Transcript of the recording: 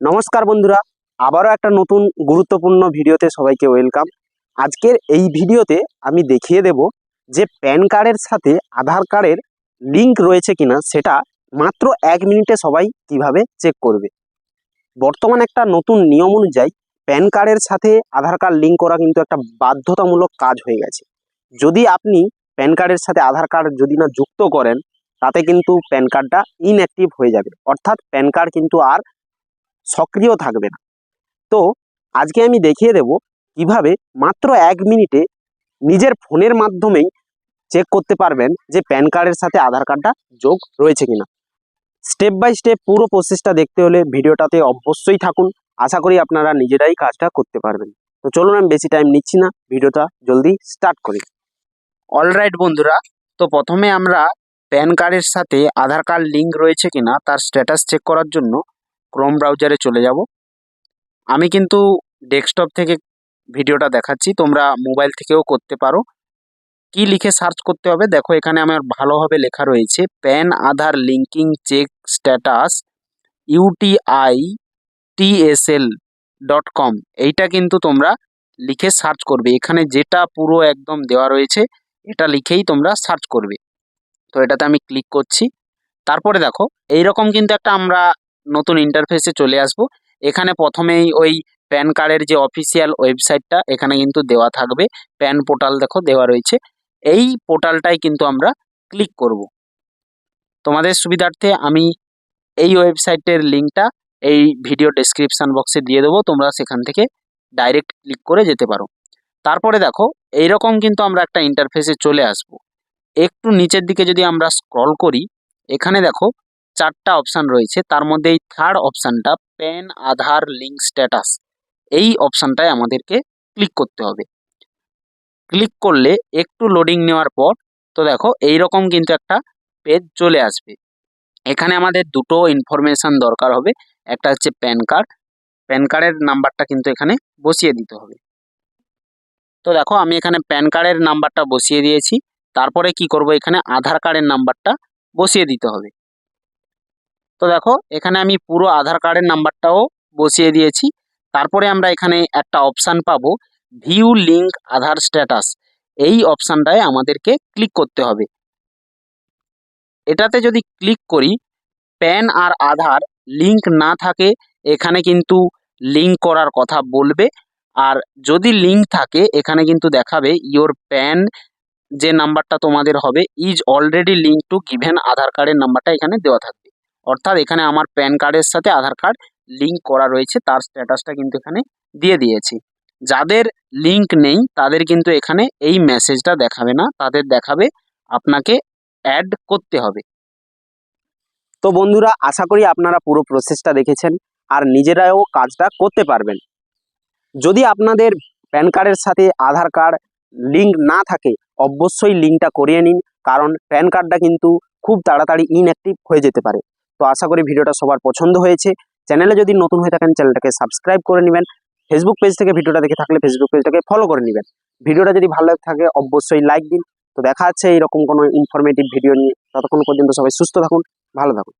নমস্কার বন্ধুরা, আবারও একটা নতুন গুরুত্বপূর্ণ ভিডিওতে সবাইকে ওয়েলকাম। আজকের এই ভিডিওতে আমি দেখিয়ে দেব যে প্যান কার্ডের সাথে আধার কার্ডের লিঙ্ক রয়েছে কিনা, সেটা মাত্র এক মিনিটে সবাই কীভাবে চেক করবে। বর্তমান একটা নতুন নিয়ম অনুযায়ী প্যান কার্ডের সাথে আধার কার্ড লিঙ্ক করা কিন্তু একটা বাধ্যতামূলক কাজ হয়ে গেছে। যদি আপনি প্যান কার্ডের সাথে আধার কার্ড যদি না যুক্ত করেন, তাতে কিন্তু প্যান কার্ডটা ইনঅ্যাক্টিভ হয়ে যাবে। অর্থাৎ প্যান কার্ড কিন্তু আর সক্রিয় থাকবে না। তো আজকে আমি দেখিয়ে দেব কীভাবে মাত্র এক মিনিটে নিজের ফোনের মাধ্যমেই চেক করতে পারবেন যে প্যান কার্ডের সাথে আধার কার্ডটা যোগ রয়েছে কিনা। স্টেপ বাই স্টেপ পুরো প্রসেসটা দেখতে হলে ভিডিওটাতে অবশ্যই থাকুন। আশা করি আপনারা নিজেরাই কাজটা করতে পারবেন। তো চলুন, আমি বেশি টাইম নিচ্ছি না। ভিডিওটা জলদি স্টার্ট করি। অলরাইট বন্ধুরা, তো প্রথমে আমরা প্যান কার্ডের সাথে আধার কার্ড লিঙ্ক রয়েছে কিনা, তার স্ট্যাটাস চেক করার জন্য ক্রোম ব্রাউজারে চলে যাব। আমি কিন্তু ডেস্কটপ থেকে ভিডিওটা দেখাচ্ছি, তোমরা মোবাইল থেকেও করতে পারো। কি লিখে সার্চ করতে হবে? দেখো, এখানে আমার ভালোভাবে লেখা রয়েছে PAN Aadhaar linking check status UTI TSL dot com এইটা কিন্তু তোমরা লিখে সার্চ করবে। এখানে যেটা পুরো একদম দেওয়া রয়েছে, এটা লিখেই তোমরা সার্চ করবে। তো এটাতে আমি ক্লিক করছি। তারপরে দেখো, এইরকম কিন্তু একটা আমরা নতুন ইন্টারফেসে চলে আসব। এখানে প্রথমেই ওই প্যান কার্ডের যে অফিসিয়াল ওয়েবসাইটটা এখানে কিন্তু দেওয়া থাকবে। প্যান পোর্টাল দেখো দেওয়া রয়েছে। এই পোর্টালটাই কিন্তু আমরা ক্লিক করব। তোমাদের সুবিধার্থে আমি এই ওয়েবসাইটের লিঙ্কটা এই ভিডিও ডেসক্রিপশান বক্সে দিয়ে দেবো। তোমরা সেখান থেকে ডাইরেক্ট ক্লিক করে যেতে পারো। তারপরে দেখো, এইরকম কিন্তু আমরা একটা ইন্টারফেসে চলে আসব। একটু নিচের দিকে যদি আমরা স্ক্রল করি, এখানে দেখো চারটা অপশান রয়েছে। তার মধ্যে এই থার্ড অপশানটা প্যান আধার লিঙ্ক স্ট্যাটাস এই অপশানটায় আমাদেরকে ক্লিক করতে হবে। ক্লিক করলে একটু লোডিং নেওয়ার পর, তো দেখো এই রকম কিন্তু একটা পেজ চলে আসবে। এখানে আমাদের দুটো ইনফরমেশান দরকার হবে। একটা হচ্ছে প্যান কার্ড প্যান কার্ডের নাম্বারটা কিন্তু এখানে বসিয়ে দিতে হবে। তো দেখো আমি এখানে প্যান কার্ডের নাম্বারটা বসিয়ে দিয়েছি। তারপরে কি করব? এখানে আধার কার্ডের নাম্বারটা বসিয়ে দিতে হবে। তো দেখো, এখানে আমি পুরো আধার কার্ডের নাম্বারটাও বসিয়ে দিয়েছি। তারপরে আমরা এখানে একটা অপশান পাবো, ভিউ লিঙ্ক আধার স্ট্যাটাস। এই অপশানটায় আমাদেরকে ক্লিক করতে হবে। এটাতে যদি ক্লিক করি, প্যান আর আধার লিঙ্ক না থাকে, এখানে কিন্তু লিঙ্ক করার কথা বলবে। আর যদি লিঙ্ক থাকে, এখানে কিন্তু দেখাবে, ইওর প্যান যে নাম্বারটা তোমাদের হবে, is already link to given Aadhaar কার্ডের নাম্বারটা এখানে দেওয়া থাকবে অর্থাৎ এখানে আমার প্যান কার্ডের সাথে আধার কার্ড লিঙ্ক করা রয়েছে, তার স্ট্যাটাসটা কিন্তু এখানে দিয়ে দিয়েছি। যাদের লিঙ্ক নেই, তাদের কিন্তু এখানে এই মেসেজটা দেখাবে না, তাদের দেখাবে আপনাকে অ্যাড করতে হবে। তো বন্ধুরা, আশা করি আপনারা পুরো প্রসেসটা দেখেছেন আর নিজেরাও কাজটা করতে পারবেন। যদি আপনাদের প্যান কার্ডের সাথে আধার কার্ড লিঙ্ক না থাকে, অবশ্যই লিঙ্কটা করিয়ে নিন, কারণ প্যান কার্ডটা কিন্তু খুব তাড়াতাড়ি ইনঅ্যাক্টিভ হয়ে যেতে পারে। তো আশা করি ভিডিওটা সবার পছন্দ হয়েছে। চ্যানেলে যদি নতুন হয়ে থাকেন, চ্যানেলটাকে সাবস্ক্রাইব করে নেবেন। ফেসবুক পেজ থেকে ভিডিওটা দেখে থাকলে ফেসবুক পেজটাকে ফলো করে নেবেন। ভিডিওটা যদি ভালো থাকে, অবশ্যই লাইক দিন। তো দেখা যাচ্ছে এইরকম কোনো ইনফরমেটিভ ভিডিও নিয়ে। ততক্ষণ পর্যন্ত সবাই সুস্থ থাকুন, ভালো থাকুন।